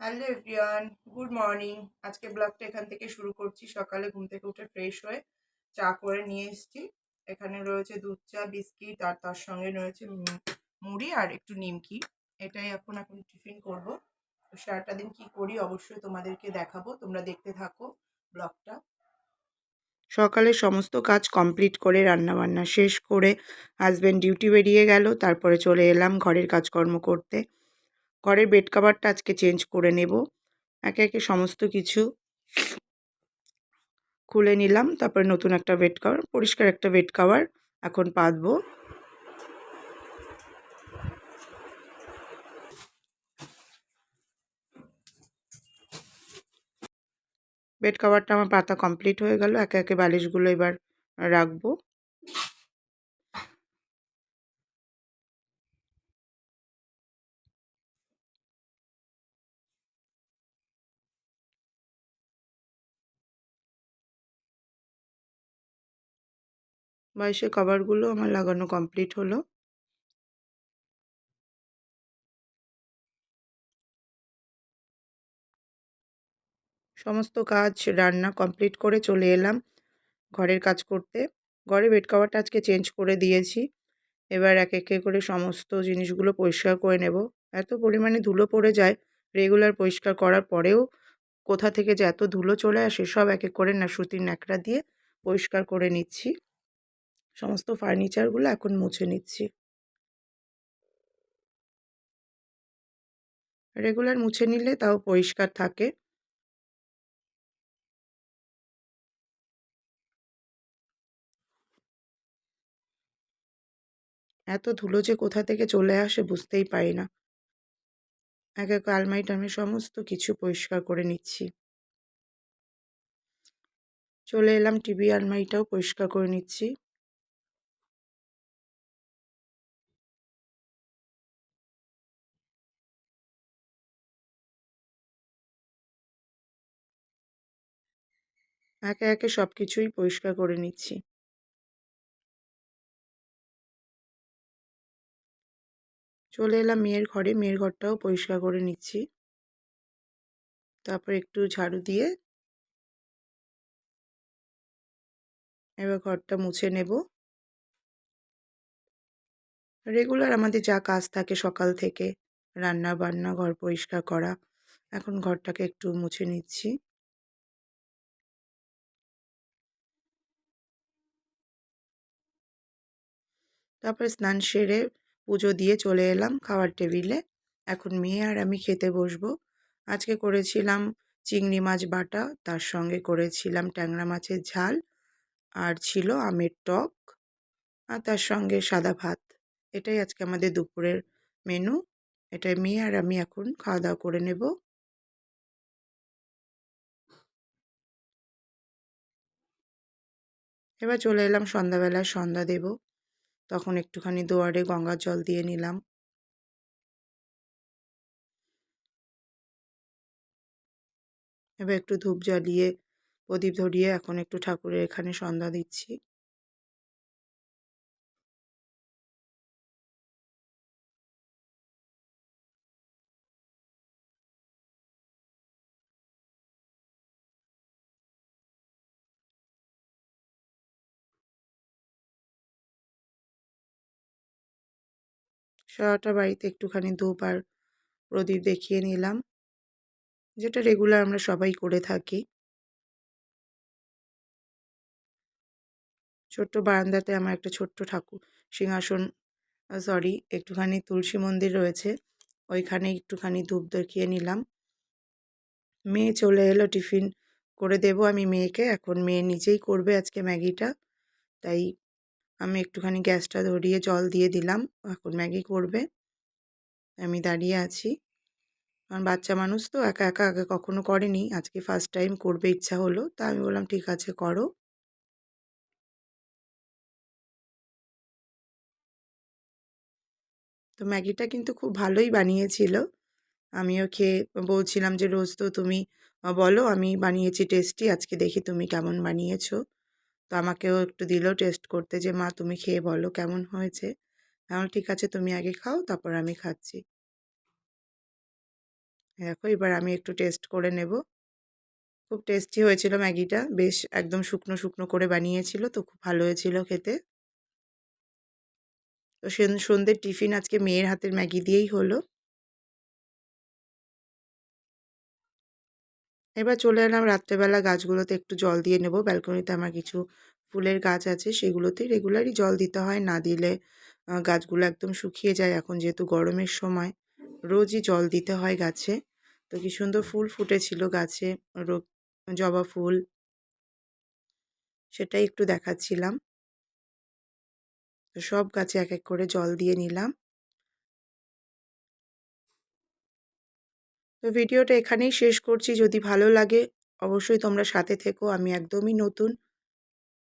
Hello everyone, good morning. আজকে ব্লগটা এখান থেকে শুরু করছি। সকালে ঘুম থেকে উঠে ফ্রেশ হয়ে চা করে নিয়ে এসেছি। এখানে রয়েছে দুধ চা, বিস্কিট, আর তার সঙ্গে রয়েছে মুড়ি আর একটু নিমকি। এটাই এখন এখন টিফিন করব। তো সারাটা দিন কী করি অবশ্যই তোমাদেরকে দেখাবো। তোমরা দেখতে থাকো ব্লগটা। সকালে সমস্ত কাজ কমপ্লিট করে, রান্নাবান্না শেষ করে হাজব্যান্ড ডিউটি বেরিয়ে গেল। তারপরে চলে এলাম ঘরের কাজকর্ম করতে। ঘরের বেড কাভারটা আজকে চেঞ্জ করে নেব। একে একে সমস্ত কিছু খুলে নিলাম, তারপরে নতুন একটা বেড কাভার পরিষ্কার একটা বেড কাভার এখন পাতবো। বেড কাভারটা আমার পাতা কমপ্লিট হয়ে গেল, একে একে বালিশগুলো এবার রাখব। বাইশের কভারগুলো আমার লাগানো কমপ্লিট হলো। সমস্ত কাজ, রান্না কমপ্লিট করে চলে এলাম ঘরের কাজ করতে। ঘরে বেড কাভারটা আজকে চেঞ্জ করে দিয়েছি। এবার এক একে করে সমস্ত জিনিসগুলো পরিষ্কার করে নেব। এত পরিমাণে ধুলো পড়ে যায় রেগুলার পরিষ্কার করার পরেও কোথা থেকে যে এত ধুলো চলে আসে সব এক এক করে না সুতির ন্যাকড়া দিয়ে পরিষ্কার করে নিচ্ছি। সমস্ত ফার্নিচারগুলো এখন মুছে নিচ্ছি। রেগুলার মুছে নিলে তাও পরিষ্কার থাকে। এত ধুলো যে কোথা থেকে চলে আসে বুঝতেই পারি না। এক এক আলমারি আমি সমস্ত কিছু পরিষ্কার করে নিচ্ছি। চলে এলাম টিভি আলমারিটাও পরিষ্কার করে নিচ্ছি। একে একে সব কিছুই পরিষ্কার করে নিচ্ছি। চলে এলাম মেয়ের ঘরে, মেয়ের ঘরটাও পরিষ্কার করে নিচ্ছি। তারপর একটু ঝাড়ু দিয়ে এবার ঘরটা মুছে নেব। রেগুলার আমাদের যা কাজ থাকে সকাল থেকে রান্না বান্না ঘর পরিষ্কার করা, এখন ঘরটাকে একটু মুছে নিচ্ছি। তারপরে স্নান সেরে পুজো দিয়ে চলে এলাম খাওয়ার টেবিলে। এখন মেয়ে আর আমি খেতে বসবো। আজকে করেছিলাম চিংড়ি মাছ বাটা, তার সঙ্গে করেছিলাম ট্যাংরা মাছের ঝাল, আর ছিল আমের টক, আর তার সঙ্গে সাদা ভাত। এটাই আজকে আমাদের দুপুরের মেনু এটাই মেয়ে আর আমি এখন খাওয়া দাওয়া করে নেব। এবার চলে এলাম সন্ধ্যাবেলায় সন্ধ্যা দেব। তখন একটুখানি দুয়ারে গঙ্গা জল দিয়ে নিলাম। এবার একটু ধূপ জ্বালিয়ে, প্রদীপ ধরিয়ে এখন একটু ঠাকুরের এখানে সন্ধ্যা দিচ্ছি। সারাটা বাড়িতে একটুখানি ধূপ আর প্রদীপ দেখিয়ে নিলাম, যেটা রেগুলার আমরা সবাই করে থাকি। ছোট্ট বারান্দাতে আমার একটা ছোট্ট ঠাকুর, সিংহাসন সরি একটুখানি তুলসী মন্দির রয়েছে, ওইখানে একটুখানি ধূপ দেখিয়ে নিলাম। মেয়ে চলে এলো টিফিন করে দেব আমি মেয়েকে, এখন মেয়ে নিজেই করবে আজকে ম্যাগিটা, তাই আমি একটুখানি গ্যাসটা ধরিয়ে জল দিয়ে দিলাম। এখন ম্যাগি করবে। আমি দাঁড়িয়ে আছি। কারণ বাচ্চা মানুষ তো একা একা আগে কখনো করেনি। আজকে ফার্স্ট টাইম করবে, ইচ্ছা হলো। তা আমি বললাম, ঠিক আছে, করো। তো ম্যাগিটা কিন্তু খুব ভালোই বানিয়েছিল। আমিও খেয়ে বলছিলাম যে, রোজ তো তুমি বলো, আমি বানিয়েছি টেস্টি। আজকে দেখি তুমি কেমন বানিয়েছো। তো আমাকেও একটু দিল টেস্ট করতে যে, মা, তুমি খেয়ে বলো কেমন হয়েছে? তাহলে ঠিক আছে, তুমি আগে খাও, তারপর আমি খাচ্ছি। দেখো, এবার আমি একটু টেস্ট করে নেব। খুব টেস্টি হয়েছিল ম্যাগিটা। বেশ একদম শুকনো শুকনো করে বানিয়েছিল, তো খুব ভালো হয়েছিল খেতে। তো সন্ধ্যের টিফিন আজকে মেয়ের হাতের ম্যাগি দিয়েই হলো। এবার চলে এলাম রাত্রেবেলা গাছগুলোতে একটু জল দিয়ে নেব। ব্যালকনিতে আমার কিছু ফুলের গাছ আছে সেগুলোতে রেগুলারই জল দিতে হয়। না দিলে গাছগুলো একদম শুকিয়ে যায়। এখন যেহেতু গরমের সময়, রোজই জল দিতে হয় গাছে। তো কি সুন্দর ফুল ফুটেছিল গাছে জবা ফুল। সেটাই একটু দেখাচ্ছিলাম। তো সব গাছে এক এক করে জল দিয়ে নিলাম। তো ভিডিওটা এখানেই শেষ করছি। যদি ভালো লাগে, অবশ্যই তোমরা সাথে থেকো। আমি একদমই নতুন।